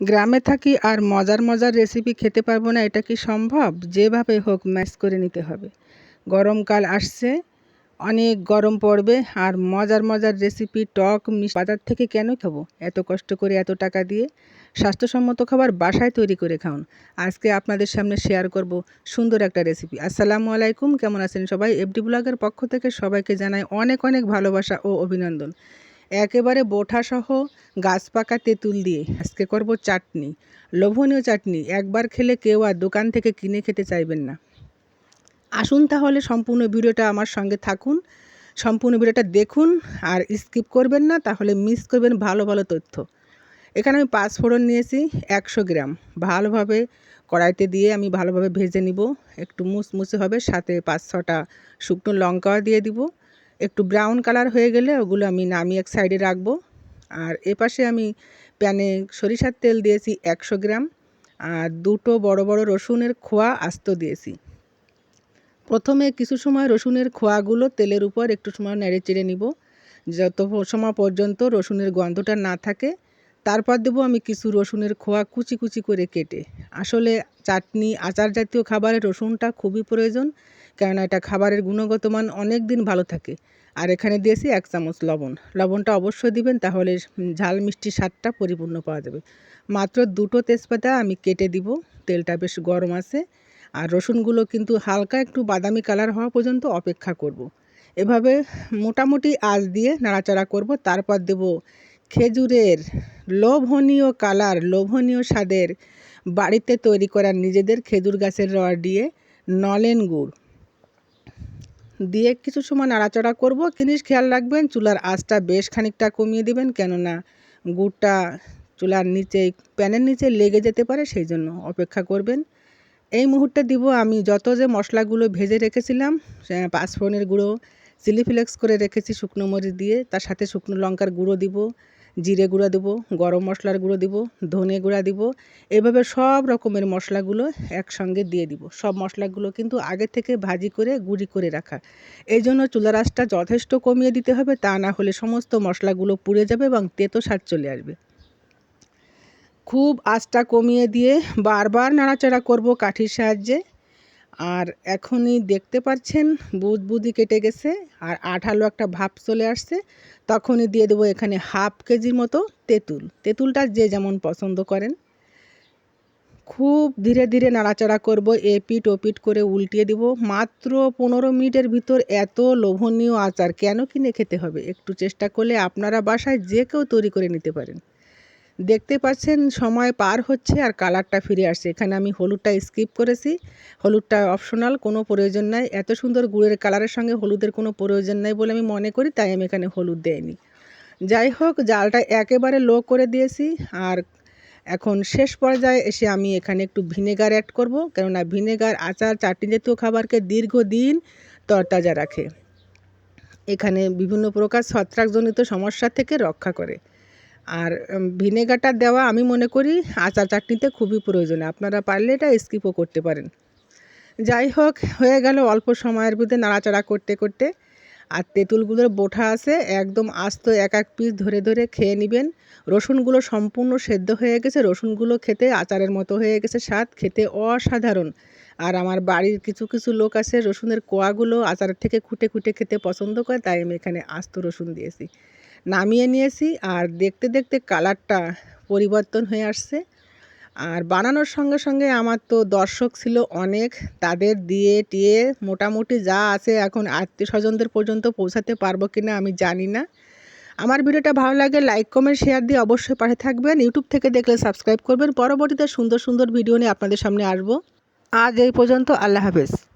গ্রামে থাকি আর মজার মজার রেসিপি খেতে পারব না, এটা কি সম্ভব? যেভাবে হোক ম্যাশ করে নিতে হবে। গরমকাল আসছে, অনেক গরম পড়বে আর মজার মজার রেসিপি টক মিষ্টি বাজার থেকে কেন খাব? এত কষ্ট করে এত টাকা দিয়ে স্বাস্থ্যসম্মত খাবার বাসায় তৈরি করে খাওয়ান আজকে আপনাদের সামনে শেয়ার করব সুন্দর একটা রেসিপি আসসালামু আলাইকুম, কেমন আছেন সবাই? এফডি ব্লগের পক্ষ থেকে সবাইকে জানাই অনেক অনেক ভালোবাসা ও অভিনন্দন। একেবারে বোঠাসহ গাছ পাকা তেঁতুল দিয়ে আজকে করব চাটনি, লোভনীয় চাটনি। একবার খেলে কেউ আর দোকান থেকে কিনে খেতে চাইবেন না। আসুন তাহলে সম্পূর্ণ ভিডিওটা আমার সঙ্গে থাকুন, সম্পূর্ণ ভিডিওটা দেখুন আর স্কিপ করবেন না, তাহলে মিস করবেন ভালো ভালো তথ্য। এখানে আমি পাঁচ ফোড়ন নিয়েছি, একশো গ্রাম। ভালোভাবে কড়াইতে দিয়ে আমি ভালোভাবে ভেজে নিব। একটু মুসমুসে হবে, সাথে পাঁচ ছটা শুকনো লঙ্কাও দিয়ে দিব। একটু ব্রাউন কালার হয়ে গেলে ওগুলো আমি নামিয়ে এক সাইডে রাখব। আর এপাশে আমি প্যানে সরিষার তেল দিয়েছি একশো গ্রাম। আর দুটো বড় বড় রসুনের খোয়া আস্ত দিয়েছি। প্রথমে কিছু সময় রসুনের খোয়াগুলো তেলের উপর একটু সময় নেড়ে চেড়ে নিব। যত সময় পর্যন্ত রসুনের গন্ধটা না থাকে, তারপর দেবো আমি কিছু রসুনের খোয়া কুচি কুচি করে কেটে। আসলে চাটনি, আচার জাতীয় খাবারে রসুনটা খুবই প্রয়োজন। কেননা এটা খাবারের গুণগত মান অনেক দিন ভালো থাকে। আর এখানে দিয়েছি এক চামচ লবণ। লবণটা অবশ্যই দিবেন, তাহলে ঝাল মিষ্টি স্বাদটা পরিপূর্ণ পাওয়া যাবে। মাত্র দুটো তেজপাতা আমি কেটে দিব, তেলটা বেশ গরম আছে। আর রসুনগুলো কিন্তু হালকা একটু বাদামি কালার হওয়া পর্যন্ত অপেক্ষা করব। এভাবে মোটামুটি আজ দিয়ে নাড়াচাড়া করব, তারপর দেব খেজুরের লোভনীয় কালার, লোভনীয় স্বাদের বাড়িতে তৈরি করা নিজেদের খেজুর গাছের রস দিয়ে নলেন গুড়। দিয়ে কিছু সময় নাড়াচাড়া করব। জিনিস খেয়াল রাখবেন, চুলার আঁচটা বেশ খানিকটা কমিয়ে দেবেন, কেননা গুড়টা চুলার নিচে, প্যানের নিচে লেগে যেতে পারে, সেই জন্য অপেক্ষা করবেন। এই মুহূর্তে দিব আমি যত যে মশলাগুলো ভেজে রেখেছিলাম পাঁচফোড়নের গুঁড়ো, চিলি ফ্লেক্স করে রেখেছি শুকনো মরিচ দিয়ে, তার সাথে শুকনো লঙ্কার গুঁড়ো দিব। জিরে গুঁড়া দেবো, গরম মশলার গুঁড়ো দিব, ধনে গুঁড়া দিব, এভাবে সব রকমের মশলাগুলো একসঙ্গে দিয়ে দিব। সব মশলাগুলো কিন্তু আগে থেকে ভাজি করে, গুঁড়ি করে রাখা। এই জন্য চুলার আঁচটা যথেষ্ট কমিয়ে দিতে হবে, তা না হলে সমস্ত মশলাগুলো পুড়ে যাবে এবং তেতো স্বাদ চলে আসবে। খুব আঁচটা কমিয়ে দিয়ে বারবার নাড়াচাড়া করব কাঠির সাহায্যে। আর এখনই দেখতে পাচ্ছেন বুদবুদি কেটে গেছে আর আঠালো একটা ভাপ চলে আসছে। তখনই দিয়ে দেবো এখানে হাফ কেজির মতো তেঁতুল। তেঁতুলটা যে যেমন পছন্দ করেন। খুব ধীরে ধীরে নাড়াচাড়া করব এ এপিট ওপিট করে উল্টিয়ে দিব। মাত্র পনেরো মিনিটের ভিতর এত লোভনীয় আচার কেন কিনে খেতে হবে? একটু চেষ্টা করলে আপনারা বাসায় যে কেউ তৈরি করে নিতে পারেন। দেখতে পাচ্ছেন সময় পার হচ্ছে আর কালারটা ফিরে আসছে। এখানে আমি হলুদটা স্কিপ করেছি। হলুদটা অপশনাল কোনো প্রয়োজন নাই। এত সুন্দর গুড়ের কালারের সঙ্গে হলুদের কোনো প্রয়োজন নাই বলে আমি মনে করি, তাই আমি এখানে হলুদ দেয়নি যাই হোক, জালটা একেবারে লো করে দিয়েছি আর এখন শেষ পর্যায়ে এসে আমি এখানে একটু ভিনেগার অ্যাড করব, কেননা ভিনেগার, আচার চাটনি জাতীয় খাবারকে দীর্ঘদিন তরতাজা রাখে। এখানে বিভিন্ন প্রকার ছত্রাকজনিত সমস্যা থেকে রক্ষা করে। আর ভিনেগারটা দেওয়া আমি মনে করি আচার চাটনিতে খুবই প্রয়োজন আপনারা পারলে এটা স্কিপও করতে পারেন। যাই হোক, হয়ে গেল অল্প সময়ের মধ্যে নাড়াচাড়া করতে করতে। আর তেঁতুলগুলোর বোঠা আছে, একদম আস্ত এক এক পিস ধরে ধরে খেয়ে নেবেন। রসুনগুলো সম্পূর্ণ সেদ্ধ হয়ে গেছে, রসুনগুলো খেতে আচারের মতো হয়ে গেছে স্বাদ, খেতে অসাধারণ। আর আমার বাড়ির কিছু কিছু লোক আছে, রসুনের কোয়াগুলো আচারের থেকে খুঁটে খুঁটে খেতে পছন্দ করে, তাই আমি এখানে আস্ত রসুন দিয়েছি। নামিয়ে নিয়েছি আর দেখতে দেখতে কালারটা পরিবর্তন হয়ে আসছে। আর বানানোর সঙ্গে সঙ্গে আমার তো দর্শক ছিল অনেক, তাদের দিয়ে টিয়ে মোটামুটি যা আছে এখন আত্মীয় স্বজনদের পর্যন্ত পৌঁছাতে পারব কি না আমি জানি না। আমার ভিডিওটা ভালো লাগে লাইক কমেন্ট শেয়ার দিয়ে অবশ্যই পাশে থাকবেন। ইউটিউব থেকে দেখলে সাবস্ক্রাইব করবেন। পরবর্তীতে সুন্দর সুন্দর ভিডিও নিয়ে আপনাদের সামনে আসব। আজ এই পর্যন্ত, আল্লাহ হাফেজ।